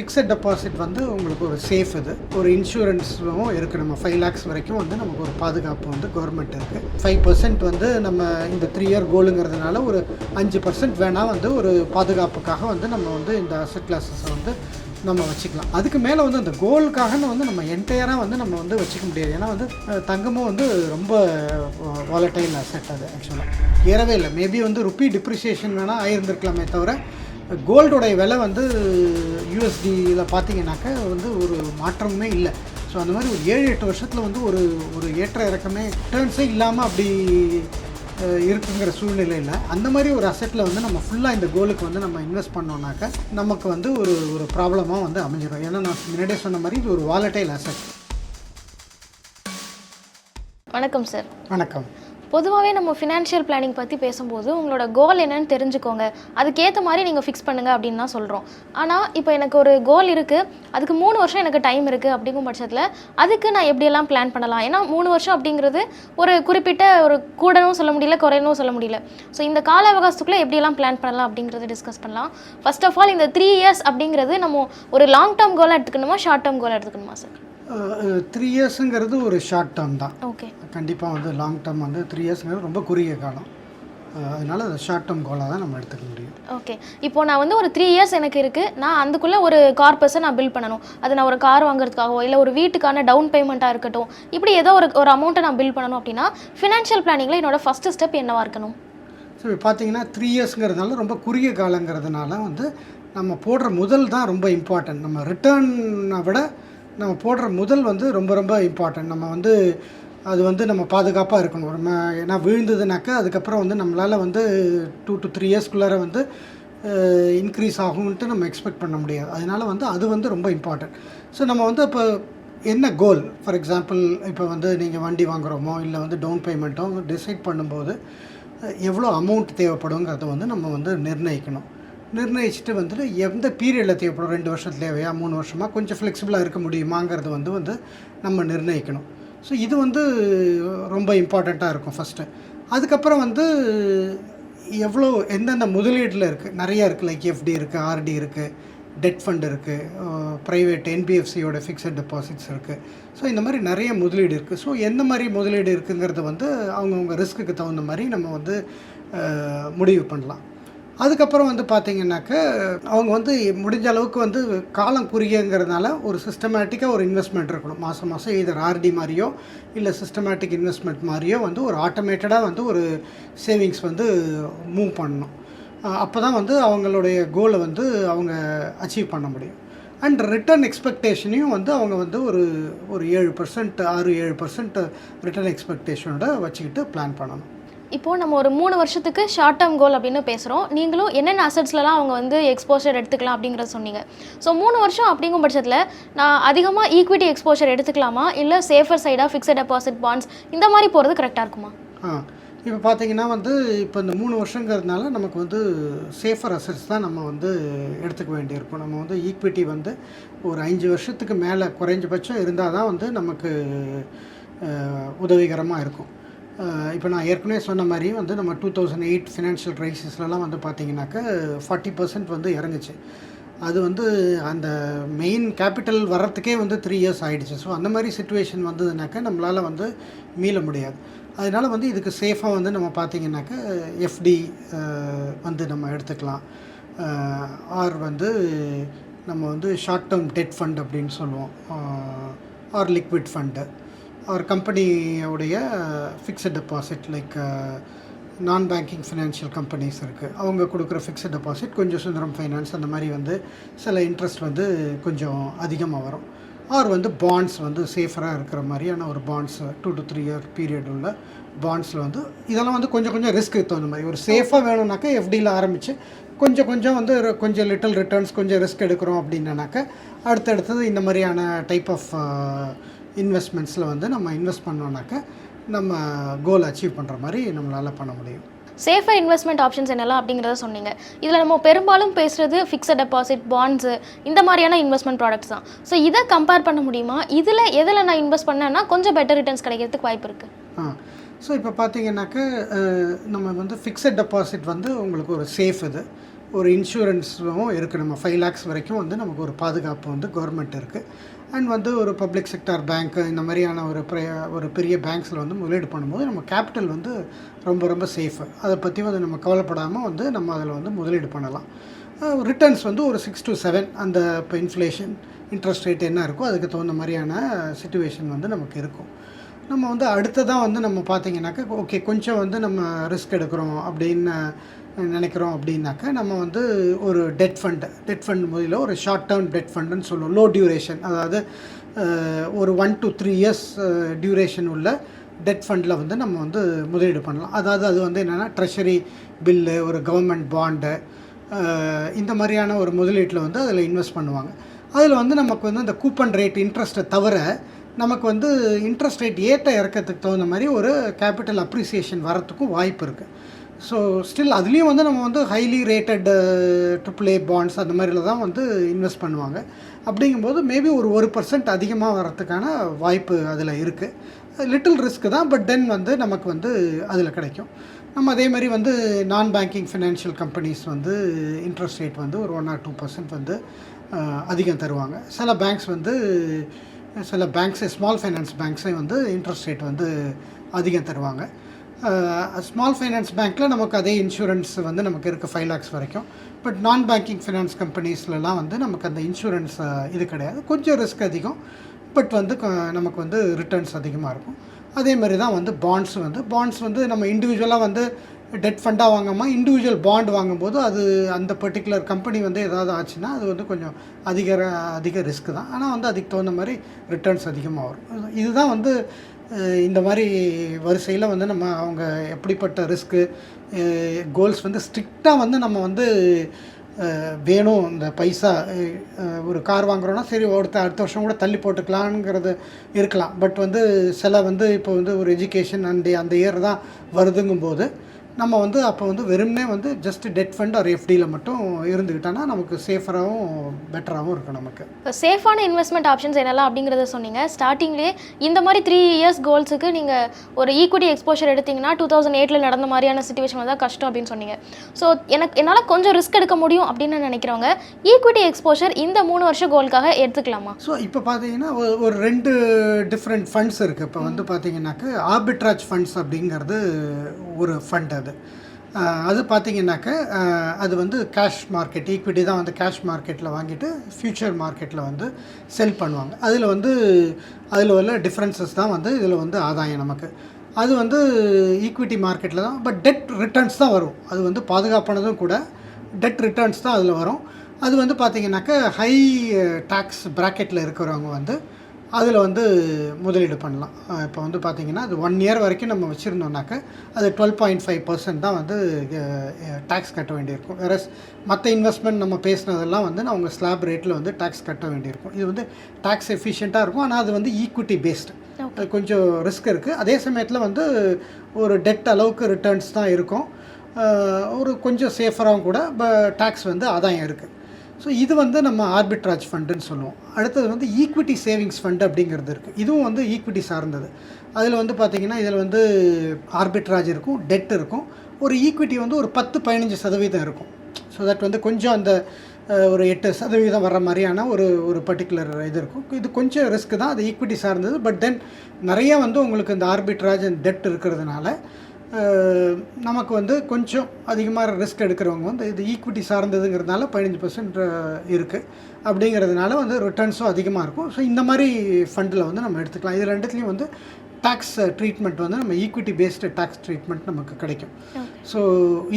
Fixed deposit வந்து உங்களுக்கு ஒரு சேஃப் இது. ஒரு இன்சூரன்ஸும் இருக்குது நம்ம ஃபைவ் லேக்ஸ் வரைக்கும் வந்து நமக்கு ஒரு பாதுகாப்பு வந்து கவர்மெண்ட் இருக்குது ஃபைவ் பர்சன்ட் வந்து நம்ம இந்த த்ரீ இயர் கோலுங்கிறதுனால ஒரு அஞ்சு பர்சன்ட் வேணால் வந்து ஒரு பாதுகாப்புக்காக வந்து நம்ம வந்து இந்த அசட் கிளாஸஸை வந்து நம்ம வச்சுக்கலாம். அதுக்கு மேலே வந்து அந்த கோலுக்காக வந்து நம்ம என்டையராக வந்து நம்ம வந்து வச்சுக்க முடியாது. ஏன்னா வந்து தங்கமும் வந்து ரொம்ப வாலட்டைல் அசெட் அது ஆக்சுவலாக ஏறவே இல்லை. மேபி வந்து ருப்பி டிப்ரிசியேஷன் வேணால் ஆயிருந்திருக்கலாமே தவிர கோல்டோடைய விலை வந்து யூஎஸ்டியில் பார்த்தீங்கன்னாக்க வந்து ஒரு மாற்றமுமே இல்லை. ஸோ அந்த மாதிரி ஒரு ஏழு எட்டு வருஷத்தில் வந்து ஒரு ஒரு ஏற்ற இறக்கமே டேர்ன்ஸே இல்லாமல் அப்படி இருக்குங்கிற சூழ்நிலையில் அந்த மாதிரி ஒரு அசெட்டில் வந்து நம்ம ஃபுல்லாக இந்த கோலுக்கு வந்து நம்ம இன்வெஸ்ட் பண்ணோம்னாக்க நமக்கு வந்து ஒரு ஒரு ப்ராப்ளமாக வந்து அமைஞ்சிடும் ஏன்னா நான் முன்னாடியே சொன்ன மாதிரி இது ஒரு வாலட்டைல் அசெட் வணக்கம் சார் வணக்கம். பொதுவாகவே நம்ம ஃபினான்ஷியல் பிளானிங் பற்றி பேசும்போது உங்களோட கோல் என்னன்னு தெரிஞ்சுக்கோங்க. அதுக்கேற்ற மாதிரி நீங்கள் ஃபிக்ஸ் பண்ணுங்கள் அப்படின்னு தான் சொல்கிறோம் ஆனால் இப்போ எனக்கு ஒரு கோல் இருக்குது அதுக்கு மூணு வருஷம் எனக்கு டைம் இருக்குது அப்படிங்கும் பட்சத்தில் அதுக்கு நான் எப்படியெல்லாம் பிளான் பண்ணலாம்? ஏன்னா மூணு வருஷம் அப்படிங்கிறது ஒரு குறிப்பிட்ட ஒரு கூடனும் சொல்ல முடியல குறையணும் சொல்ல முடியல. ஸோ இந்த கால அவகாசத்துக்குள்ளே எப்படியெல்லாம் பிளான் பண்ணலாம் அப்படிங்கிறத டிஸ்கஸ் பண்ணலாம். ஃபர்ஸ்ட் ஆஃப் ஆல் இந்த த்ரீ இயர்ஸ் அப்படிங்கிறது நம்ம ஒரு லாங் டேர்ம் கோலாக எடுத்துக்கணுமா ஷார்ட் டேர்ம் கோலாக எடுத்துக்கணுமா சார் த்ரீ இயர்ஸுங்கிறது ஒரு ஷார்ட் டேர்ம் தான். ஓகே கண்டிப்பாக வந்து லாங் டேர்ம் வந்து த்ரீ இயர்ஸ்ங்கிறது ரொம்ப குறுகிய காலம். அதனால அது ஷார்ட் டேர்ம் கோலாக தான் நம்ம எடுத்துக்க முடியும். ஓகே இப்போ நான் வந்து ஒரு த்ரீ இயர்ஸ் எனக்கு இருக்குது நான் அதுக்குள்ளே ஒரு கார் பர்சன் நான் பில் பண்ணணும். அது நான் ஒரு கார் வாங்குறதுக்காகவோ இல்லை ஒரு வீட்டுக்கான டவுன் பேமெண்ட்டாக இருக்கட்டும் இப்படி ஏதோ ஒரு ஒரு அமௌண்ட்டை நான் பில் பண்ணணும் அப்படின்னா ஃபினான்ஷியல் பிளானிங்கில் என்னோட ஃபஸ்ட்டு ஸ்டெப் என்னவா இருக்கணும்? ஸோ பார்த்தீங்கன்னா த்ரீ இயர்ஸ்ங்கிறதுனால ரொம்ப குறுகிய காலங்கிறதுனால வந்து நம்ம போடுற முதல் தான் ரொம்ப இம்பார்ட்டன்ட் நம்ம ரிட்டர்னை விட நம்ம போடுற முதல் வந்து ரொம்ப ரொம்ப இம்பார்ட்டன்ட் நம்ம வந்து அது வந்து நம்ம பாதுகாப்பாக இருக்கணும். நம்ம ஏன்னா விழுந்ததுனாக்கா அதுக்கப்புறம் வந்து நம்மளால் வந்து டூ டு த்ரீ இயர்ஸ்க்குள்ளார வந்து இன்க்ரீஸ் ஆகும்ன்ட்டு நம்ம எக்ஸ்பெக்ட் பண்ண முடியாது. அதனால வந்து அது வந்து ரொம்ப இம்பார்ட்டன்ட் ஸோ நம்ம வந்து இப்போ என்ன கோல் ஃபார் எக்ஸாம்பிள் இப்போ வந்து நீங்கள் வண்டி வாங்குகிறோமோ இல்லை வந்து டவுன் பேமெண்ட்டோ டிசைட் பண்ணும்போது எவ்வளோ அமௌண்ட் தேவைப்படுங்கிறத வந்து நம்ம வந்து நிர்ணயிக்கணும். நிர்ணயிச்சுட்டு வந்துட்டு எந்த பீரியடில் தேவைப்படும்? ரெண்டு வருஷம் தேவையா? மூணு வருஷமாக கொஞ்சம் ஃப்ளெக்சிபிளாக இருக்க முடியுமாங்கிறது வந்து வந்து நம்ம நிர்ணயிக்கணும். ஸோ இது வந்து ரொம்ப இம்பார்ட்டண்ட்டாக இருக்கும் ஃபஸ்ட்டு அதுக்கப்புறம் வந்து எவ்வளோ எந்தெந்த முதலீட்டில் இருக்குது நிறையா இருக்குது லைக் எஃப்டி இருக்குது ஆர்டி இருக்குது டெட் ஃபண்ட் இருக்குது ப்ரைவேட் என்பிஎஃப்சியோட ஃபிக்ஸட் டெபாசிட்ஸ் இருக்குது ஸோ இந்த மாதிரி நிறைய முதலீடு இருக்குது ஸோ எந்த மாதிரி முதலீடு இருக்குங்கிறத வந்து அவங்கவுங்க ரிஸ்க்குக்கு தகுந்த மாதிரி நம்ம வந்து முடிவு பண்ணலாம். அதுக்கப்புறம் வந்து பார்த்தீங்கன்னாக்க அவங்க வந்து முடிஞ்ச அளவுக்கு வந்து காலம் குறுகியங்கிறதுனால ஒரு சிஸ்டமேட்டிக்காக ஒரு இன்வெஸ்ட்மெண்ட் இருக்கணும். மாதம் மாதம் இதர் ஆர்டி மாதிரியோ இல்லை சிஸ்டமேட்டிக் இன்வெஸ்ட்மெண்ட் மாதிரியோ வந்து ஒரு ஆட்டோமேட்டடாக வந்து ஒரு சேவிங்ஸ் வந்து மூவ் பண்ணணும். அப்போ தான் வந்து அவங்களுடைய கோலை வந்து அவங்க அச்சீவ் பண்ண முடியும். அண்ட் ரிட்டர்ன் எக்ஸ்பெக்டேஷனையும் வந்து அவங்க வந்து ஒரு ஒரு ஏழு பர்சன்ட் ஆறு ஏழு பர்சன்ட் ரிட்டர்ன் எக்ஸ்பெக்டேஷனோட வச்சுக்கிட்டு பிளான் பண்ணணும். இப்போது நம்ம ஒரு மூணு வருஷத்துக்கு ஷார்ட் டேர்ம் கோல் அப்படின்னு பேசுகிறோம் நீங்களும் என்னென்ன அசட்ஸ்லலாம் அவங்க வந்து எக்ஸ்போஷர் எடுத்துக்கலாம் அப்படிங்கிறத சொன்னீங்க. ஸோ மூணு வருஷம் அப்படிங்கும் பட்சத்தில் நான் அதிகமாக ஈக்விட்டி எக்ஸ்போஷர் எடுத்துக்கலாமா? இல்லை சேஃபர் சைடாக ஃபிக்ஸட் டெபாசிட் பாண்ட்ஸ் இந்த மாதிரி போகிறது கரெக்டாக இருக்குமா? ஆ இப்போ பார்த்தீங்கன்னா வந்து இப்போ இந்த மூணு வருஷங்கிறதுனால நமக்கு வந்து சேஃபர் அசட்ஸ் தான் நம்ம வந்து எடுத்துக்க வேண்டியிருக்கும். நம்ம வந்து ஈக்விட்டி வந்து ஒரு அஞ்சு வருஷத்துக்கு மேலே குறைஞ்சபட்சம் இருந்தால் தான் வந்து நமக்கு உதவிகரமாக இருக்கும். இப்போ நான் ஏற்கனவே சொன்ன மாதிரி வந்து நம்ம டூ தௌசண்ட் எயிட் ஃபினான்ஷியல் க்ரைசிஸ்லலாம் வந்து பார்த்தீங்கன்னாக்கா ஃபார்ட்டி பர்சன்ட் வந்து இறங்குச்சு. அது வந்து அந்த மெயின் கேபிட்டல் வர்றதுக்கே வந்து த்ரீ இயர்ஸ் ஆகிடுச்சு ஸோ அந்த மாதிரி சுச்சுவேஷன் வந்ததுனாக்கா நம்மளால் வந்து மீள முடியாது. அதனால வந்து இதுக்கு சேஃபாக வந்து நம்ம பார்த்தீங்கன்னாக்கா எஃப்டி வந்து நம்ம எடுத்துக்கலாம். ஆர் வந்து நம்ம வந்து ஷார்ட் டேர்ம் டெட் ஃபண்ட் அப்படின்னு சொல்லுவோம். Or liquid fund or கம்பெனியோடைய fixed deposit like non banking financial companies இருக்குது அவங்க கொடுக்குற ஃபிக்ஸட் டெபாசிட் கொஞ்சம் சுந்தரம் ஃபைனான்ஸ் அந்த மாதிரி வந்து சில இன்ட்ரெஸ்ட் வந்து கொஞ்சம் அதிகமாக வரும். ஆர் வந்து பாண்ட்ஸ் வந்து சேஃபராக இருக்கிற மாதிரியான ஒரு bonds two to three year period உள்ள பாண்ட்ஸில் வந்து இதெல்லாம் வந்து கொஞ்சம் கொஞ்சம் ரிஸ்க்கு தகுந்த மாதிரி. ஒரு சேஃபாக வேணும்னாக்கா எஃப்டியில் ஆரம்பித்து கொஞ்சம் கொஞ்சம் வந்து கொஞ்சம் லிட்டில் ரிட்டர்ன்ஸ் கொஞ்சம் ரிஸ்க் எடுக்கிறோம் அப்படின்னாக்கா அடுத்தடுத்தது இந்த மாதிரியான டைப் ஆஃப் இன்வெஸ்ட்மெண்ட்ஸில் வந்து நம்ம இன்வெஸ்ட் பண்ணோம்னாக்கா நம்ம கோல் அச்சீவ் பண்ணுற மாதிரி நம்மளால் பண்ண முடியும். சேஃபர் இன்வெஸ்ட்மெண்ட் ஆப்ஷன்ஸ் என்னெல்லாம் அப்படிங்கிறத சொன்னீங்க. இதில் நம்ம பெரும்பாலும் பேசுகிறது ஃபிக்ஸட் டெபாசிட் பாண்ட்ஸு இந்த மாதிரியான இன்வெஸ்ட்மெண்ட் ப்ராடக்ட்ஸ் தான். ஸோ இதை கம்பேர் பண்ண முடியுமா? இதில் எதில் நான் இன்வெஸ்ட் பண்ணேன்னா கொஞ்சம் பெட்டர் ரிட்டர்ன்ஸ் கிடைக்கிறதுக்கு வாய்ப்பு இருக்குது ஆ. ஸோ இப்போ பார்த்தீங்கன்னாக்கா நம்ம வந்து ஃபிக்ஸட் டெபாசிட் வந்து உங்களுக்கு ஒரு சேஃப் இது. ஒரு இன்சூரன்ஸும் இருக்குது நம்ம ஃபைவ் லேக்ஸ் வரைக்கும் வந்து நமக்கு ஒரு பாதுகாப்பு வந்து கவர்மெண்ட் இருக்குது அண்ட் வந்து ஒரு பப்ளிக் செக்டார் பேங்க்கு இந்த மாதிரியான ஒரு ப்ரைய- ஒரு பெரிய பேங்க்ஸில் வந்து முதலீடு பண்ணும்போது நம்ம கேபிட்டல் வந்து ரொம்ப ரொம்ப சேஃபு அதை பற்றி வந்து நம்ம கவலைப்படாமல் வந்து நம்ம அதில் வந்து முதலீடு பண்ணலாம். ரிட்டர்ன்ஸ் வந்து ஒரு சிக்ஸ் டு செவன் அந்த இப்போ இன்ஃப்ளேஷன் இன்ட்ரெஸ்ட் ரேட் என்ன இருக்கோ அதுக்கு தகுந்த மாதிரியான சுச்சுவேஷன் வந்து நமக்கு இருக்கும். நம்ம வந்து அடுத்ததாக வந்து நம்ம பார்த்தீங்கன்னாக்கா ஓகே கொஞ்சம் வந்து நம்ம ரிஸ்க் எடுக்கிறோம் அப்படின்னு நினைக்கிறோம் அப்படின்னாக்கா நம்ம வந்து ஒரு டெட் ஃபண்டு டெட் ஃபண்ட் முதல்ல ஒரு ஷார்ட் டேர்ம் டெட் ஃபண்டுன்னு சொல்லுவோம். லோ டியூரேஷன் அதாவது ஒரு one to three years duration உள்ள டெட் ஃபண்டில் வந்து நம்ம வந்து முதலீடு பண்ணலாம். அதாவது அது வந்து என்னென்னா ட்ரெஷரி பில்லு ஒரு கவர்மெண்ட் பாண்டு இந்த மாதிரியான ஒரு முதலீட்டில் வந்து அதில் இன்வெஸ்ட் பண்ணுவாங்க. அதில் வந்து நமக்கு வந்து அந்த கூப்பன் ரேட் இன்ட்ரெஸ்ட்டை தவிர நமக்கு வந்து இன்ட்ரெஸ்ட் ரேட் ஏற்ற இறக்கத்துக்கு தகுந்த மாதிரி ஒரு கேபிட்டல் அப்ரிசியேஷன் வரத்துக்கும் வாய்ப்பு இருக்குது ஸோ ஸ்டில் அதுலேயும் வந்து நம்ம வந்து highly rated triple A bonds அந்த மாதிரில தான் வந்து இன்வெஸ்ட் பண்ணுவாங்க. அப்படிங்கும்போது மேபி ஒரு ஒரு பர்சன்ட் அதிகமாக வரத்துக்கான வாய்ப்பு அதில் இருக்குது லிட்டில் ரிஸ்க் தான் பட் தென் வந்து நமக்கு வந்து அதில் கிடைக்கும். நம்ம அதே மாதிரி வந்து நான் பேங்கிங் ஃபினான்ஷியல் கம்பெனிஸ் வந்து இன்ட்ரெஸ்ட் ரேட் வந்து ஒரு ஒன் ஆர் டூ பர்சன்ட் வந்து அதிகம் தருவாங்க. சில பேங்க்ஸ் வந்து சில பேங்க்ஸு ஸ்மால் ஃபைனான்ஸ் பேங்க்ஸே வந்து இன்ட்ரெஸ்ட் ரேட் வந்து அதிகம் தருவாங்க. ஸ்மால் ஃபைனான்ஸ் பேங்க்கில் நமக்கு அதே இன்சூரன்ஸ் வந்து நமக்கு இருக்குது ஃபைவ் லேக்ஸ் வரைக்கும். பட் நான் பேங்கிங் ஃபினான்ஸ் கம்பெனிஸ்லலாம் வந்து நமக்கு அந்த இன்சூரன்ஸ் இது கிடையாது. கொஞ்சம் ரிஸ்க் அதிகம். பட் வந்து க- நமக்கு வந்து ரிட்டர்ன்ஸ் அதிகமாக இருக்கும். அதே மாதிரி தான் வந்து பாண்ட்ஸ் வந்து. பாண்ட்ஸ் வந்து நம்ம இண்டிவிஜுவலாக வந்து டெட் ஃபண்டாக வாங்காமல் இண்டிவிஜுவல் பாண்ட் வாங்கும்போது அது அந்த பர்டிகுலர் கம்பெனி வந்து ஏதாவது ஆச்சுன்னா அது வந்து கொஞ்சம் அதிக அதிக ரிஸ்க் தான். ஆனால் வந்து அதுக்கு தகுந்த மாதிரி ரிட்டர்ன்ஸ் அதிகமாக வரும். இதுதான் வந்து இந்த மாதிரி வரிசையில் வந்து நம்ம அவங்க எப்படிப்பட்ட ரிஸ்க்கு கோல்ஸ் வந்து ஸ்ட்ரிக்டாக வந்து நம்ம வந்து வேணும். இந்த பைசா ஒரு கார் வாங்குறோன்னா சரி ஒருத்த அடுத்த வருஷம் கூட தள்ளி போட்டுக்கலாங்கிறது இருக்கலாம். பட் வந்து சில வந்து இப்போ வந்து ஒரு எஜுகேஷன் அண்ட் அந்த இயர் தான் வருதுங்கும்போது நம்ம வந்து அப்போ வந்து வெறுமனே வந்து ஜஸ்ட் டெட் ஃபண்ட் ஆர் எஃப்டியில் மட்டும் இருந்துக்கிட்டோன்னா நமக்கு சேஃபராகவும் பெட்டராகவும் இருக்கும் நமக்கு. இப்போ சேஃபான இன்வெஸ்ட்மெண்ட் ஆப்ஷன்ஸ் என்னெல்லாம் அப்படிங்கிறத சொன்னீங்க. ஸ்டார்டிங்லேயே இந்த மாதிரி த்ரீ இயர்ஸ் கோல்ஸுக்கு நீங்கள் ஒரு ஈக்விட்டி எக்ஸ்போஷர் எடுத்தீங்கன்னா டூ தௌசண்ட் எயிட்டில் நடந்த மாதிரியான சுச்சுவேஷன் தான் கஷ்டம் அப்படின்னு சொன்னீங்க. ஸோ எனக்கு என்னால் கொஞ்சம் ரிஸ்க் எடுக்க முடியும் அப்படின்னு நினைக்கிறவங்க ஈக்விட்டி எக்ஸ்போஷர் இந்த மூணு வருஷ கோலுக்காக எடுத்துக்கலாமா? ஸோ இப்போ பார்த்தீங்கன்னா ஒரு- ஒரு ரெண்டு டிஃப்ரெண்ட் ஃபண்ட்ஸ் இருக்குது இப்போ வந்து பார்த்தீங்கன்னாக்க ஆர்பிட்ராஜ் ஃபண்ட்ஸ் அப்படிங்கிறது ஒரு ஃபண்ட் அது. அஹ் அது பார்த்தீங்கன்னாக்க அது வந்து கேஷ் மார்க்கெட் ஈக்விட்டி தான் வந்து கேஷ் மார்க்கெட்டில் வாங்கிட்டு ஃப்யூச்சர் மார்க்கெட்டில் வந்து செல் பண்ணுவாங்க. அதில் வந்து அதில் உள்ள டிஃப்ரென்சஸ் தான் வந்து இதில் வந்து ஆதாயம் நமக்கு. அது வந்து ஈக்விட்டி மார்க்கெட்டில் தான் பட் டெட் ரிட்டர்ன்ஸ் தான் வரும். அது வந்து பாதுகாப்பானதும் கூட டெட் ரிட்டர்ன்ஸ் தான் அதில் வரும். அது வந்து பார்த்திங்கனாக்கா ஹை டேக்ஸ் ப்ராக்கெட்டில் இருக்கிறவங்க வந்து அதில் வந்து முதலீடு பண்ணலாம். இப்போ வந்து பார்த்தீங்கன்னா அது ஒன் இயர் வரைக்கும் நம்ம வச்சுருந்தோம்னாக்க அது டுவெல் பாயிண்ட் ஃபைவ் பர்சன்ட் தான் வந்து டேக்ஸ் கட்ட வேண்டியிருக்கும். வேற மற்ற இன்வெஸ்ட்மெண்ட் நம்ம பேசுனதெல்லாம் வந்து அவங்க ஸ்லாப் ரேட்டில் வந்து டேக்ஸ் கட்ட வேண்டியிருக்கும். இது வந்து டேக்ஸ் எஃபிஷியண்ட்டாக இருக்கும். ஆனால் அது வந்து ஈக்விட்டி பேஸ்டு அது கொஞ்சம் ரிஸ்க் இருக்குது அதே சமயத்தில் வந்து ஒரு டெட் அளவுக்கு ரிட்டர்ன்ஸ் தான் இருக்கும். ஒரு கொஞ்சம் சேஃபராகவும் கூட டேக்ஸ் வந்து ஆதாயம் இருக்குது ஸோ இது வந்து நம்ம ஆர்பிட்ராஜ் ஃபண்டுன்னு சொல்லுவோம். அடுத்தது வந்து ஈக்விட்டி சேவிங்ஸ் ஃபண்டு அப்படிங்கிறது இருக்குது இதுவும் வந்து ஈக்விட்டி சார்ந்தது. அதில் வந்து பார்த்திங்கன்னா இதில் வந்து ஆர்பிட்ராஜ் இருக்கும் டெட் இருக்கும். ஒரு ஈக்விட்டி வந்து ஒரு பத்து பதினஞ்சு சதவீதம் இருக்கும். ஸோ தட் வந்து கொஞ்சம் அந்த ஒரு எட்டு சதவீதம் வர மாதிரியான ஒரு ஒரு பர்டிகுலர் இது இருக்கும். இது கொஞ்சம் ரிஸ்க் தான் அது ஈக்விட்டி சார்ந்தது. பட் தென் நிறைய வந்து உங்களுக்கு இந்த ஆர்பிட்ராஜ் அண்ட் டெட் இருக்கிறதுனால நமக்கு வந்து கொஞ்சம் அதிகமாக ரிஸ்க் எடுக்கிறவங்க வந்து இது ஈக்விட்டி சார்ந்ததுங்கிறதுனால பதினஞ்சு பர்சன்ட் இருக்குது அப்படிங்கிறதுனால வந்து ரிட்டர்ன்ஸும் அதிகமாக இருக்கும். ஸோ இந்த மாதிரி ஃபண்டில் வந்து நம்ம எடுத்துக்கலாம். இது ரெண்டுத்துலேயும் வந்து டேக்ஸ் ட்ரீட்மெண்ட் வந்து நம்ம ஈக்விட்டி பேஸ்டு டேக்ஸ் ட்ரீட்மெண்ட் நமக்கு கிடைக்கும். ஸோ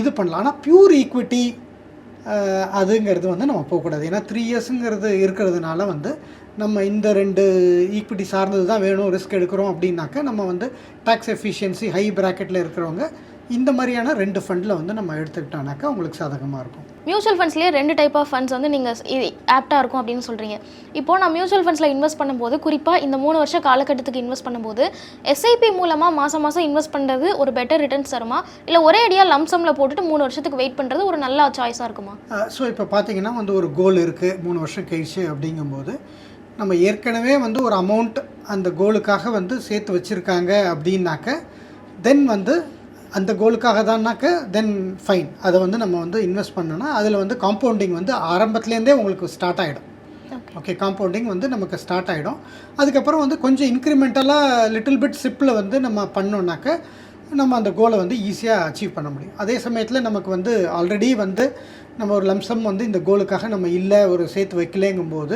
இது பண்ணலாம். ஆனால் பியூர் ஈக்விட்டி அதுங்கிறது வந்து நம்ம போகக்கூடாது. ஏன்னா த்ரீ இயர்ஸுங்கிறது இருக்கிறதுனால வந்து நம்ம இந்த ரெண்டு ஈக்விட்டி சார்ந்தது தான் வேணும் ரிஸ்க் எடுக்கிறோம் அப்படின்னாக்க நம்ம வந்து டேக்ஸ் எஃபிஷியன்சி ஹை ப்ராக்கெட்டில் இருக்கிறவங்க இந்த மாதிரியான ரெண்டு ஃபண்டில் வந்து நம்ம எடுத்துக்கிட்டோம்னாக்கா உங்களுக்கு சாதகமாக இருக்கும். மியூச்சுவல் ஃபண்ட்ஸ்லேயே ரெண்டு டைப் ஆஃப் ஃபண்ட்ஸ் வந்து நீங்கள் ஆப்டாக இருக்கும் அப்படின்னு சொல்கிறீங்க இப்போ நான் மியூச்சுவல் ஃபண்ட்ஸில் இன்வெஸ்ட் பண்ணும்போது குறிப்பாக இந்த மூணு வருஷ காலகட்டத்துக்கு இன்வெஸ்ட் பண்ணும்போது எஸ்ஐபி மூலமாக மாதம் மாதம் இன்வெஸ்ட் பண்ணுறது ஒரு பெட்டர் ரிட்டர்ன்ஸ் தருமா? இல்லை ஒரே அடியாக லம்சமில் போட்டுட்டு மூணு வருஷத்துக்கு வெயிட் பண்ணுறது ஒரு நல்ல சாய்ஸாக இருக்குமா? ஸோ இப்போ பார்த்தீங்கன்னா வந்து ஒரு கோல் இருக்குது மூணு வருஷம் கழிச்சு அப்படிங்கும்போது நம்ம ஏற்கனவே வந்து ஒரு அமௌண்ட் அந்த கோலுக்காக வந்து சேர்த்து வச்சுருக்காங்க அப்படின்னாக்க தென் வந்து அந்த கோலுக்காக தான்னாக்க தென் ஃபைன் அதை வந்து நம்ம வந்து இன்வெஸ்ட் பண்ணோன்னா அதில் வந்து காம்பவுண்டிங் வந்து ஆரம்பத்துலேருந்தே உங்களுக்கு ஸ்டார்ட் ஆகிடும் ஓகே காம்பவுண்டிங் வந்து நமக்கு ஸ்டார்ட் ஆகிடும் அதுக்கப்புறம் வந்து கொஞ்சம் இன்க்ரிமெண்டலாக லிட்டில் பிட் சிப்பில் வந்து நம்ம பண்ணோன்னாக்க நம்ம அந்த கோலை வந்து ஈஸியாக அச்சீவ் பண்ண முடியும். அதே சமயத்தில் நமக்கு வந்து ஆல்ரெடி வந்து நம்ம ஒரு லம்சம் வந்து இந்த கோலுக்காக நம்ம இல்லை ஒரு சேர்த்து வைக்கலேங்கும்போது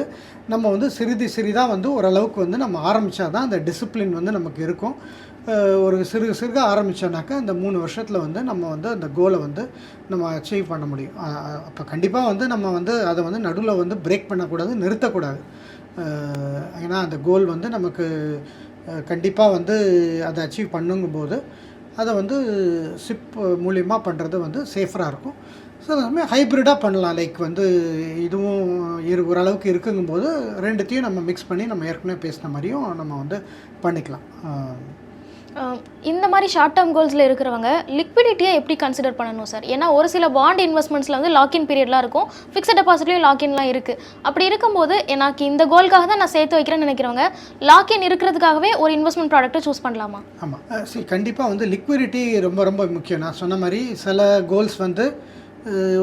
நம்ம வந்து சிறிது சிறிதாக வந்து ஓரளவுக்கு வந்து நம்ம ஆரம்பித்தா தான் அந்த டிசிப்ளின் வந்து நமக்கு இருக்கும். ஒரு சிறு சிறுக ஆரம்பித்தோன்னாக்கா அந்த மூணு வருஷத்தில் வந்து நம்ம வந்து அந்த கோலை வந்து நம்ம அச்சீவ் பண்ண முடியும். அப்போ கண்டிப்பாக வந்து நம்ம வந்து அதை வந்து நடுவில் வந்து பிரேக் பண்ணக்கூடாது நிறுத்தக்கூடாது. ஏன்னா அந்த கோல் வந்து நமக்கு கண்டிப்பாக வந்து அதை அச்சீவ் பண்ணுங்கும்போது அதை வந்து சிப் மூலியமாக பண்ணுறது வந்து சேஃபராக இருக்கும். ஸோ சமயம் ஹைப்ரிடாக பண்ணலாம். லைக் வந்து இதுவும் இரு ஓரளவுக்கு இருக்குங்கும்போது ரெண்டுத்தையும் நம்ம மிக்ஸ் பண்ணி நம்ம ஏற்கனவே பேசின மாதிரியும் நம்ம வந்து பண்ணிக்கலாம். இந்த மாதிரி ஷார்ட் டேர்ம் கோல்ஸில் இருக்கிறவங்க லிக்விடிட்டியை எப்படி கன்சிடர் பண்ணணும் சார் ஏன்னா ஒரு சில பாண்ட் இன்வெஸ்ட்மெண்ட்ஸில் வந்து லாக்இன் பீரியட்லாம் இருக்கும். ஃபிக்ஸட் டெபாசிட்லேயும் லாக்இன்லாம் இருக்குது அப்படி இருக்கும்போது எனக்கு இந்த கோல்காக தான் நான் சேர்த்து வைக்கிறேன்னு நினைக்கிறவங்க லாக்இன் இருக்கிறதுக்காகவே ஒரு இன்வெஸ்ட்மெண்ட் ப்ராடக்ட்டை சூஸ் பண்ணலாமா? ஆமாம் சரி கண்டிப்பாக வந்து லிக்விடிட்டி ரொம்ப ரொம்ப முக்கியம். நான் சொன்ன மாதிரி சில கோல்ஸ் வந்து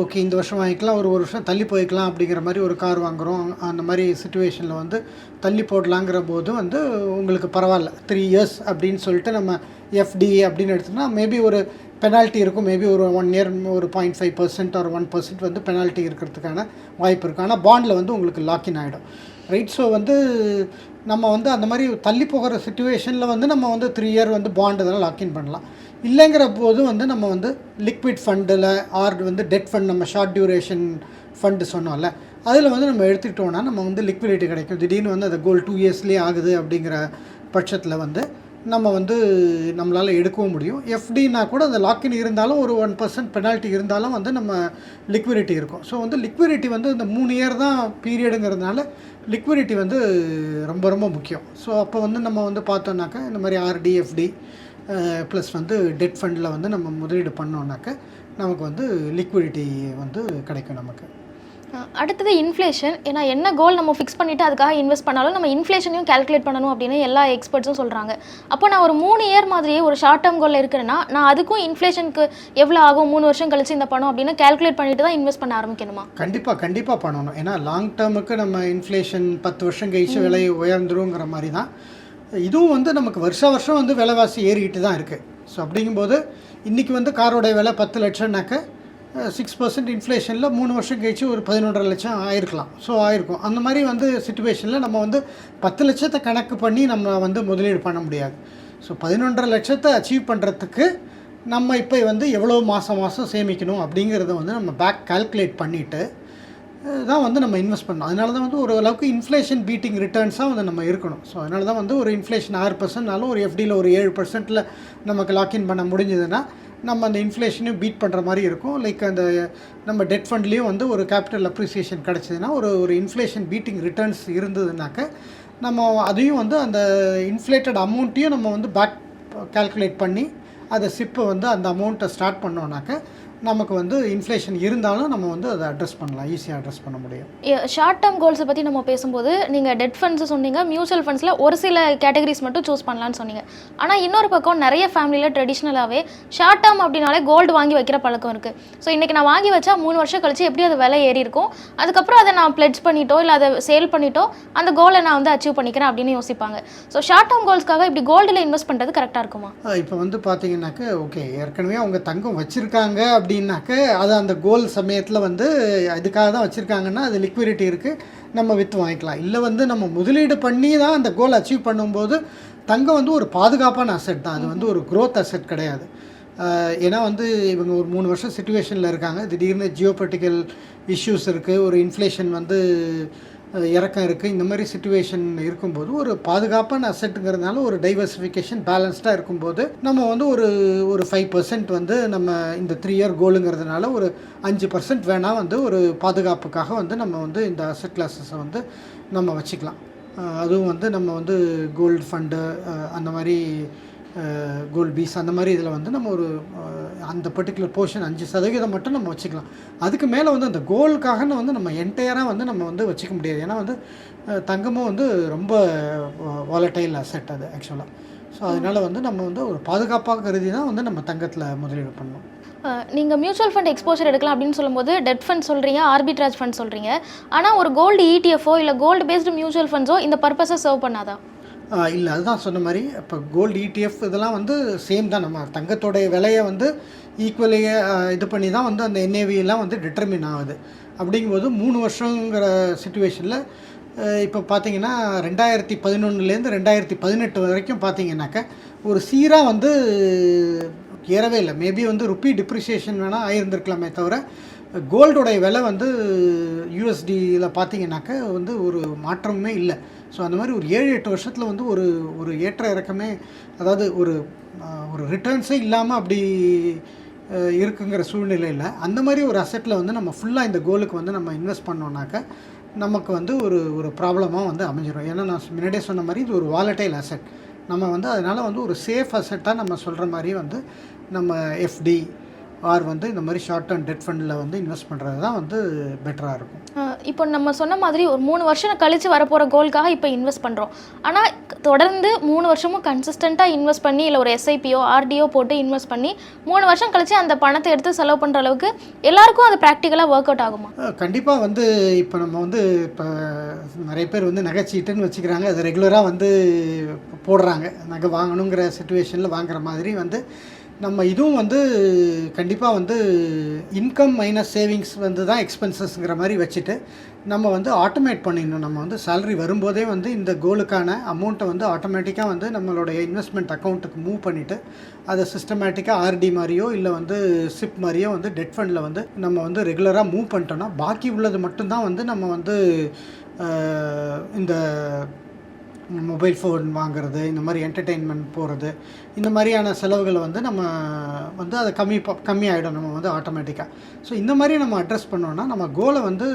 ஓகே இந்த வருஷம் வாங்கிக்கலாம் ஒரு ஒரு வருஷம் தள்ளி போய்க்கலாம் அப்படிங்கிற மாதிரி ஒரு கார் வாங்குகிறோம் அந்த மாதிரி சுச்சுவேஷனில் வந்து தள்ளி போடலாங்கிற போது வந்து உங்களுக்கு பரவாயில்ல. த்ரீ இயர்ஸ் அப்படின்னு சொல்லிட்டு நம்ம எஃப்டி அப்படின்னு எடுத்தோம்னா மேபி ஒரு பெனால்ட்டி இருக்கும். மேபி ஒரு ஒன் இயர் ஒரு பாயிண்ட் ஃபைவ் பர்சன்ட் ஒரு ஒன் பர்சன்ட் வந்து பெனால்ட்டி இருக்கிறதுக்கான வாய்ப்பு இருக்குது ஆனால் பாண்டில் வந்து உங்களுக்கு லாக்இன் ஆகிடும் ரைட் ஸோ வந்து நம்ம வந்து அந்த மாதிரி தள்ளி போகிற சுச்சுவேஷனில் வந்து நம்ம வந்து த்ரீ இயர் வந்து பாண்டு இதெல்லாம் லாக்இன் பண்ணலாம். இல்லைங்கிற போதும் வந்து நம்ம வந்து லிக்விட் ஃபண்டில் ஆர் வந்து டெட் ஃபண்ட் நம்ம ஷார்ட் டியூரேஷன் ஃபண்டு சொன்னோம்ல அதில் வந்து நம்ம எடுத்துக்கிட்டோன்னா நம்ம வந்து லிக்விடிட்டி கிடைக்கும். திடீர்னு வந்து அந்த கோல் டூ இயர்ஸ்லேயே ஆகுது அப்படிங்கிற பட்சத்தில் வந்து நம்ம வந்து நம்மளால் எடுக்கவும் முடியும். எஃப்டினா கூட அந்த லாக்கின் இருந்தாலும் ஒரு ஒன் பர்சன்ட் பெனால்ட்டி இருந்தாலும் வந்து நம்ம லிக்விடிட்டி இருக்கும். ஸோ வந்து லிக்விடிட்டி வந்து இந்த மூணு இயர் தான் பீரியடுங்கிறதுனால லிக்விடிட்டி வந்து ரொம்ப ரொம்ப முக்கியம். ஸோ அப்போ வந்து நம்ம வந்து பார்த்தோன்னாக்கா இந்த மாதிரி ஆர்டி எஃப்டி ப்ளஸ் வந்து டெட் ஃபண்டில் வந்து நம்ம முதலீடு பண்ணோன்னாக்க நமக்கு வந்து லிக்விடிட்டி வந்து கிடைக்கும் நமக்கு. அடுத்தது இன்ஃப்ளேஷன் ஏன்னா என்ன கோல் நம்ம ஃபிக்ஸ் பண்ணிவிட்டு அதுக்காக இன்வெஸ்ட் பண்ணாலும் நம்ம இன்ஃப்ளேஷனையும் கால்குலேட் பண்ணணும் அப்படின்னு எல்லா எக்ஸ்பர்ட்ஸும் சொல்கிறாங்க அப்போ நான் ஒரு மூணு இயர் மாதிரியே ஒரு ஷார்ட் டேர்ம் கோலில் இருக்கிறேன்னா நான் அதுக்கும் இன்ஃப்ளேஷனுக்கு எவ்வளோ ஆகும்? மூணு வருஷம் கழிச்சு இந்த பணம் அப்படின்னு கால்குலேட் பண்ணிட்டு தான் இன்வெஸ்ட் பண்ண ஆரம்பிக்கணுமா? கண்டிப்பாக கண்டிப்பாக பண்ணணும். ஏன்னா லாங் டேர்முக்கு நம்ம இன்ஃப்ளேஷன் பத்து வருஷம் கழிச்சு விலை உயர்ந்துருங்கிற மாதிரி தான் இதுவும் வந்து நமக்கு வருஷ வருஷம் வந்து விலைவாசி ஏறிக்கிட்டு தான் இருக்குது ஸோ அப்படிங்கும்போது இன்றைக்கி வந்து காரோடைய விலை பத்து லட்சம்னாக்க சிக்ஸ் பர்சன்ட் இன்ஃப்ளேஷனில் மூணு வருஷம் கழிச்சு ஒரு பதினொன்றரை லட்சம் ஆயிருக்கலாம். ஸோ ஆயிருக்கும். அந்த மாதிரி வந்து சுச்சுவேஷனில் நம்ம வந்து பத்து லட்சத்தை கணக்கு பண்ணி நம்ம வந்து முதலீடு பண்ண முடியாது. ஸோ பதினொன்றரை லட்சத்தை அச்சீவ் பண்ணுறதுக்கு நம்ம இப்போ வந்து எவ்வளோ மாதம் மாதம் சேமிக்கணும் அப்படிங்கிறத வந்து நம்ம பேக் கால்குலேட் பண்ணிவிட்டு தான் வந்து நம்ம இன்வெஸ்ட் பண்ணணும். அதனால தான் வந்து ஓரளவுக்கு இன்ஃப்ளேஷன் பீட்டிங் ரிட்டர்ன்ஸாக வந்து நம்ம இருக்கணும். ஸோ அதனால தான் வந்து ஒரு இன்ஃப்ளேஷன் ஆறு பர்சன்ட்னாலும் ஒரு எஃப்டியில் ஒரு ஏழு பர்சன்ட்டில் நமக்கு லாக்இன் பண்ண முடிஞ்சதுன்னா நம்ம அந்த இன்ஃப்ளேஷனையும் பீட் பண்ணுற மாதிரி இருக்கும். லைக் அந்த நம்ம டெட் ஃபண்ட்லேயும் வந்து ஒரு கேபிட்டல் அப்ரிசியேஷன் கிடச்சிதுன்னா ஒரு ஒரு இன்ஃப்ளேஷன் பீட்டிங் ரிட்டர்ன்ஸ் இருந்ததுனாக்க நம்ம அதையும் வந்து அந்த இன்ஃப்ளேட்டட் அமௌண்ட்டையும் நம்ம வந்து பேக் கால்குலேட் பண்ணி அதை சிப்பை வந்து அந்த அமௌண்ட்டை ஸ்டார்ட் பண்ணோன்னாக்க நமக்கு வந்து இன்ஃப்ளேஷன் இருந்தாலும் நம்ம வந்து அதை அட்ரஸ் பண்ணலாம் ஈஸியாக அட்ரஸ் பண்ண முடியும். ஷார்ட் டேர்ம் கோல்ஸை பற்றி நம்ம பேசும்போது நீங்கள் டெட் ஃபண்ட்ஸ் சொன்னீங்க மியூச்சுவல் ஃபண்ட்ஸில் ஒரு சில கேட்டகரிஸ் மட்டும் சூஸ் பண்ணலான்னு சொன்னீங்க. ஆனால் இன்னொரு பக்கம் நிறைய ஃபேமிலியில் ட்ரெடிஷ்னலாகவே ஷார்ட் டேர்ம் அப்படின்னாலே கோல்டு வாங்கி வைக்கிற பழக்கம் இருக்குது ஸோ இன்றைக்கி நான் வாங்கி வச்சா மூணு வருஷம் கழிச்சு எப்படி அது விலை ஏறி இருக்கும்? அதுக்கப்புறம் அதை நான் பிளெட்ஜ் பண்ணிட்டோ இல்லை அதை சேல் பண்ணிட்டோ அந்த கோலை நான் வந்து அச்சீவ் பண்ணிக்கிறேன் அப்படின்னு யோசிப்பாங்க. ஸோ ஷார்ட் டேர்ம் கோல்ஸ்க்காக இப்படி கோல்டில் இன்வெஸ்ட் பண்ணுறது கரெக்டாக இருக்குமா? இப்போ வந்து பார்த்தீங்கன்னாக்க ஓகே ஏற்கனவே அவங்க தங்கம் வச்சுருக்காங்க அப்படின்னாக்க அது அந்த கோல் சமயத்தில் வந்து அதுக்காக தான் வச்சுருக்காங்கன்னா அது லிக்விடிட்டி இருக்குது நம்ம விற்று வாங்கிக்கலாம். இல்லை வந்து நம்ம முதலீடு பண்ணி தான் அந்த கோல் அச்சீவ் பண்ணும்போது தங்கம் வந்து ஒரு பாதுகாப்பான அசெட் தான். அது வந்து ஒரு க்ரோத் அசெட் கிடையாது. ஏன்னா வந்து இவங்க ஒரு மூணு வருஷம் சுச்சுவேஷனில் இருக்காங்க. திடீர்னு ஜியோபொலிட்டிக்கல் இஷ்யூஸ் இருக்குது ஒரு இன்ஃப்ளேஷன் வந்து இறக்கம் இருக்குது இந்த மாதிரி சுச்சுவேஷன் இருக்கும்போது ஒரு பாதுகாப்பான அசெட்டுங்கிறதுனால ஒரு டைவர்சிஃபிகேஷன் பேலன்ஸ்டாக இருக்கும்போது நம்ம வந்து ஒரு ஒரு ஃபைவ் பர்சன்ட் வந்து நம்ம இந்த த்ரீ இயர் கோலுங்கிறதுனால ஒரு அஞ்சு பர்சன்ட் வேணால் வந்து ஒரு பாதுகாப்புக்காக வந்து நம்ம வந்து இந்த அசெட் கிளாஸஸை வந்து நம்ம வச்சுக்கலாம். அதுவும் வந்து நம்ம வந்து கோல்டு ஃபண்டு அந்த மாதிரி கோல்ட் பீஸ் அந்த மாதிரி இதில் வந்து நம்ம ஒரு அந்த பர்டிகுலர் போர்ஷன் அஞ்சு சதவீதம் மட்டும் நம்ம வச்சுக்கலாம். அதுக்கு மேலே வந்து அந்த கோலுக்காக வந்து நம்ம என்டையராக வந்து நம்ம வந்து வச்சுக்க முடியாது. ஏன்னா வந்து தங்கமும் வந்து ரொம்ப வாலட்டைல் அசெட் அது ஆக்சுவலாக ஸோ அதனால் வந்து நம்ம வந்து ஒரு பாதுகாப்பாக கருதி தான் வந்து நம்ம தங்கத்தில் முதலீடு பண்ணணும். நீங்கள் மியூச்சுவல் ஃபண்ட் எக்ஸ்போஷர் எடுக்கலாம் அப்படின்னு சொல்லும்போது டெட் ஃபண்ட் சொல்கிறீங்க ஆர்பிட்ராஜ் ஃபண்ட் சொல்கிறீங்க ஆனால் ஒரு கோல்டு இடிஎஃப்ஓ இல்லை கோல்டு பேஸ்டு மியூச்சுவல் ஃபண்ட்ஸோ இந்த பர்பஸை சர்வ் பண்ணாதான் இல்லை அதுதான் சொன்ன மாதிரி இப்போ கோல்டு இடிஎஃப் இதெல்லாம் வந்து சேம் தான். நம்ம தங்கத்தோடைய விலையை வந்து ஈக்குவலியே இது பண்ணி தான் வந்து அந்த என்ஏவியெல்லாம் வந்து டிட்டர்மின் ஆகுது. அப்படிங்கும்போது மூணு வருஷங்கிற சுச்சுவேஷனில் இப்போ பார்த்தீங்கன்னா ரெண்டாயிரத்தி பதினொன்றுலேருந்து ரெண்டாயிரத்தி பதினெட்டு வரைக்கும் பார்த்தீங்கன்னாக்க ஒரு சீராக வந்து ஏறவே இல்லை. மேபி வந்து ருப்பி டிப்ரிசியேஷன் வேணால் ஆயிருந்திருக்கலாமே தவிர கோல்டோடைய விலை வந்து யூஎஸ்டியில் பார்த்தீங்கன்னாக்க வந்து ஒரு மாற்றமே இல்லை. ஸோ அந்த மாதிரி ஒரு ஏழு எட்டு வருஷத்தில் வந்து ஒரு ஒரு ஏற்ற இறக்கமே அதாவது ஒரு ஒரு ரிட்டர்ன்ஸே இல்லாமல் அப்படி இருக்குங்கிற சூழ்நிலையில் அந்த மாதிரி ஒரு அசெட்டில் வந்து நம்ம ஃபுல்லாக இந்த கோலுக்கு வந்து நம்ம இன்வெஸ்ட் பண்ணோம்னாக்க நமக்கு வந்து ஒரு ஒரு ப்ராப்ளமாக வந்து அமைஞ்சிரும். ஏன்னா நான் முன்னாடியே சொன்ன மாதிரி இது ஒரு வாலட்டைல் அசெட் நம்ம வந்து அதனால் வந்து ஒரு சேஃப் அசெட்டாக நம்ம சொல்கிற மாதிரி வந்து நம்ம எஃப்டி ஆர் வந்து இந்த மாதிரி ஷார்ட் டர்ம் டெட் ஃபண்டில் வந்து இன்வெஸ்ட் பண்ணுறது தான் வந்து பெட்டராக இருக்கும். இப்போ நம்ம சொன்ன மாதிரி ஒரு மூணு வருஷம் கழிச்சு வரப்போகிற கோல்க்காக இப்போ இன்வெஸ்ட் பண்ணுறோம் ஆனால் தொடர்ந்து மூணு வருஷமும் கன்சிஸ்டண்ட்டாக இன்வெஸ்ட் பண்ணி இல்லை ஒரு எஸ்ஐபியோ ஆர்டிஓ போட்டு இன்வெஸ்ட் பண்ணி மூணு வருஷம் கழிச்சு அந்த பணத்தை எடுத்து செலவு பண்ணுற அளவுக்கு எல்லாருக்கும் அது ப்ராக்டிக்கலாக ஒர்க் அவுட் ஆகுமா? கண்டிப்பாக வந்து இப்போ நம்ம வந்து இப்போ நிறைய பேர் வந்து நகைச்சீட்டுன்னு வச்சுக்கிறாங்க. அது ரெகுலராக வந்து போடுறாங்க. நகை வாங்கணுங்கிற சுச்சுவேஷனில் வாங்குற மாதிரி வந்து நம்ம இதுவும் வந்து கண்டிப்பாக வந்து இன்கம் மைனஸ் சேவிங்ஸ் வந்து தான் எக்ஸ்பென்சஸ்ங்கிற மாதிரி வச்சுட்டு நம்ம வந்து ஆட்டோமேட் பண்ணிடணும். நம்ம வந்து சேலரி வரும்போதே வந்து இந்த கோலுக்கான அமௌண்ட்டை வந்து ஆட்டோமேட்டிக்காக வந்து நம்மளுடைய இன்வெஸ்ட்மெண்ட் அக்கௌண்ட்டுக்கு மூவ் பண்ணிவிட்டு அதை சிஸ்டமேட்டிக்காக ஆர்டி மாதிரியோ இல்லை வந்து சிப் மாதிரியோ வந்து டெட் ஃபண்டில் வந்து நம்ம வந்து ரெகுலராக மூவ் பண்ணிட்டோம்னா பாக்கி உள்ளது மட்டும்தான் வந்து நம்ம வந்து இந்த மொபைல் ஃபோன் வாங்குறது இந்த மாதிரி என்டர்டெயின்மெண்ட் போகிறது இந்த மாதிரியான செலவுகளை வந்து நம்ம வந்து அதை கம்மி ப- கம்மி ஆகிடும் நம்ம வந்து ஆட்டோமேட்டிக்காக ஸோ இந்த மாதிரி நம்ம அட்ரஸ் பண்ணோன்னா நம்ம கோலை வந்து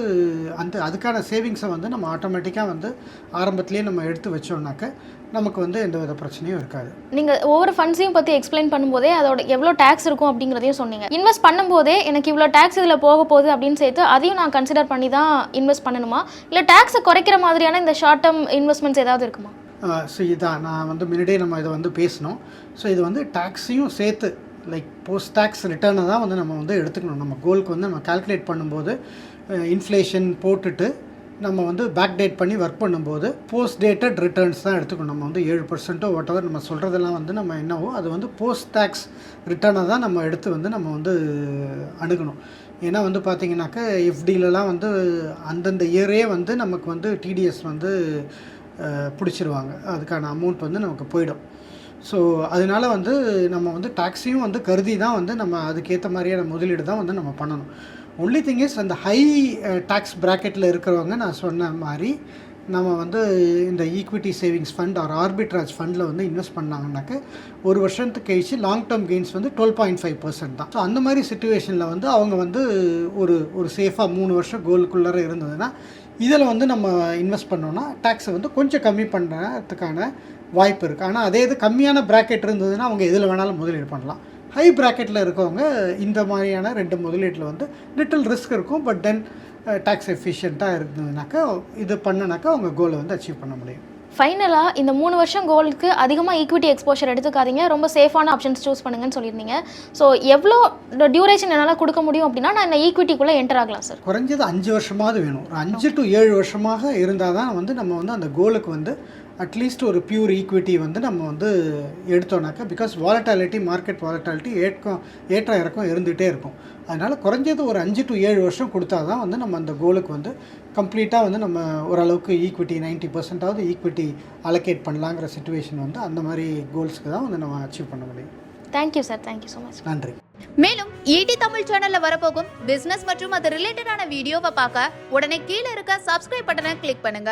அந்த அதுக்கான சேவிங்ஸை வந்து நம்ம ஆட்டோமேட்டிக்காக வந்து ஆரம்பத்திலேயே நம்ம எடுத்து வச்சோம்னாக்க நமக்கு வந்து எந்த வித பிரச்சனையும் இருக்காது. நீங்கள் ஒவ்வொரு ஃபண்ட்ஸையும் பற்றி எக்ஸ்பிளைன் பண்ணும்போதே அதோட எவ்வளோ டேக்ஸ் இருக்கும் அப்படிங்கிறதையும் சொன்னீங்க. இன்வெஸ்ட் பண்ணும்போதே எனக்கு இவ்வளோ டேக்ஸ் இதில் போக போகுது அப்படின்னு சேர்த்து அதையும் நான் கன்சிடர் பண்ணி தான் இன்வெஸ்ட் பண்ணணுமா? இல்லை டேக்ஸை குறைக்கிற மாதிரியான இந்த ஷார்ட் டேர்ம் இன்வெஸ்ட்மெண்ட்ஸ் ஏதாவது இருக்குமா? ஸோ இதான் நான் வந்து முன்னாடியே நம்ம இதை வந்து பேசினோம் ஸோ இது வந்து டேக்ஸையும் சேர்த்து லைக் போஸ்ட் டேக்ஸ் ரிட்டர்னை தான் வந்து நம்ம வந்து எடுத்துக்கணும். நம்ம கோலுக்கு வந்து நம்ம கால்குலேட் பண்ணும்போது இன்ஃப்ளேஷன் போட்டுட்டு நம்ம வந்து பேக் டேட் பண்ணி ஒர்க் பண்ணும்போது போஸ்ட் டேட்டட் ரிட்டர்ன்ஸ் தான் எடுத்துக்கணும். நம்ம வந்து ஏழு பர்சன்ட்டோ whatever நம்ம சொல்கிறதெல்லாம் வந்து நம்ம என்னவோ அது வந்து போஸ்ட் டேக்ஸ் ரிட்டர்னை தான் நம்ம எடுத்து வந்து நம்ம வந்து அணுகணும். ஏன்னா வந்து பார்த்திங்கனாக்கா எஃப்டிலலாம் வந்து அந்தந்த இயரே வந்து நமக்கு வந்து டிடிஎஸ் வந்து பிடிச்சிருவாங்க. அதுக்கான அமௌண்ட் வந்து நமக்கு போயிடும். ஸோ அதனால வந்து நம்ம வந்து டேக்ஸியும் வந்து கருதி தான் வந்து நம்ம அதுக்கேற்ற மாதிரியான முதலீடு தான் வந்து நம்ம பண்ணணும். ஒன்லி திங் இஸ் அந்த ஹை டேக்ஸ் ப்ராக்கெட்டில் இருக்கிறவங்க நான் சொன்ன மாதிரி நம்ம வந்து இந்த equity savings fund or arbitrage ஃபண்டில் வந்து இன்வெஸ்ட் பண்ணாங்கன்னாக்க ஒரு வருஷத்துக்கு கழிச்சு லாங் டேர்ம் கெயின்ஸ் வந்து டுவெல் பாயிண்ட் ஃபைவ் பர்சன்ட் தான். ஸோ அந்த மாதிரி சுச்சுவேஷனில் வந்து அவங்க வந்து ஒரு ஒரு சேஃபாக மூணு வருஷம் கோலுக்குள்ளே இருந்ததுன்னா இதில் வந்து நம்ம இன்வெஸ்ட் பண்ணோன்னா டேக்ஸை வந்து கொஞ்சம் கம்மி பண்ணுறதுக்கான வாய்ப்பு இருக்குது ஆனால் அதே இது கம்மியான ப்ராக்கெட் இருந்ததுன்னா அவங்க எதில் வேணாலும் முதலீடு பண்ணலாம். ஹை ப்ராக்கெட்டில் இருக்கவங்க இந்த மாதிரியான ரெண்டு முதலீட்டில் வந்து லிட்டில் ரிஸ்க் இருக்கும். பட் தென் டேக்ஸ் எஃபிஷியண்ட்டாக இருந்ததுனாக்கா இது பண்ணனாக்கா அவங்க கோலை வந்து அச்சீவ் பண்ண முடியும். ஃபைனலாக இந்த மூணு வருஷம் கோல்டுக்கு அதிகமாக ஈக்விட்டி எக்ஸ்போஷர் எடுத்துக்காதீங்க. ரொம்ப சேஃபான ஆப்ஷன்ஸ் சூஸ் பண்ணுங்கன்னு சொல்லியிருந்தீங்க. ஸோ எவ்வளோ டியூரேஷன் என்னால் கொடுக்க முடியும் அப்படின்னா நான் இந்த ஈக்விட்டிக்குள்ளே என்டர் ஆகலாம் சார் குறைஞ்சது அஞ்சு வருஷமாவது வேணும். ஒரு அஞ்சு டு ஏழு வருஷமாக இருந்தால் தான் வந்து நம்ம வந்து அந்த கோலுக்கு வந்து அட்லீஸ்ட் ஒரு பியூர் ஈக்விட்டி வந்து நம்ம வந்து எடுத்தோம்னாக்கா பிகாஸ் வாலட்டாலிட்டி மார்க்கெட் வாலட்டாலிட்டி ஏற்கம் ஏற்ற இறக்கம் இருந்துகிட்டே இருக்கும். அதனால் குறைஞ்சது ஒரு அஞ்சு டு ஏழு வருஷம் கொடுத்தா தான் வந்து நம்ம அந்த கோலுக்கு வந்து கம்ப்ளீட்டாக வந்து நம்ம ஓரளவுக்கு ஈக்விட்டி நைன்ட்டி பர்சன்டாவது ஈக்விட்டி அலோகேட் பண்ணலாங்கிற சுச்சுவேஷன் வந்து அந்த மாதிரி கோல்ஸ்க்கு தான் வந்து நம்ம அச்சீவ் பண்ண முடியும். Thank you sir thank you so much நன்றி. மேலும் ஈடி தமிழ் சேனல்ல வரப்போகும் பிசினஸ் மற்றும் அது ரிலேட்டடான வீடியோவை பார்க்க உடனே கீழே இருக்க சப்ஸ்கிரைப் பட்டனை கிளிக் பண்ணுங்க.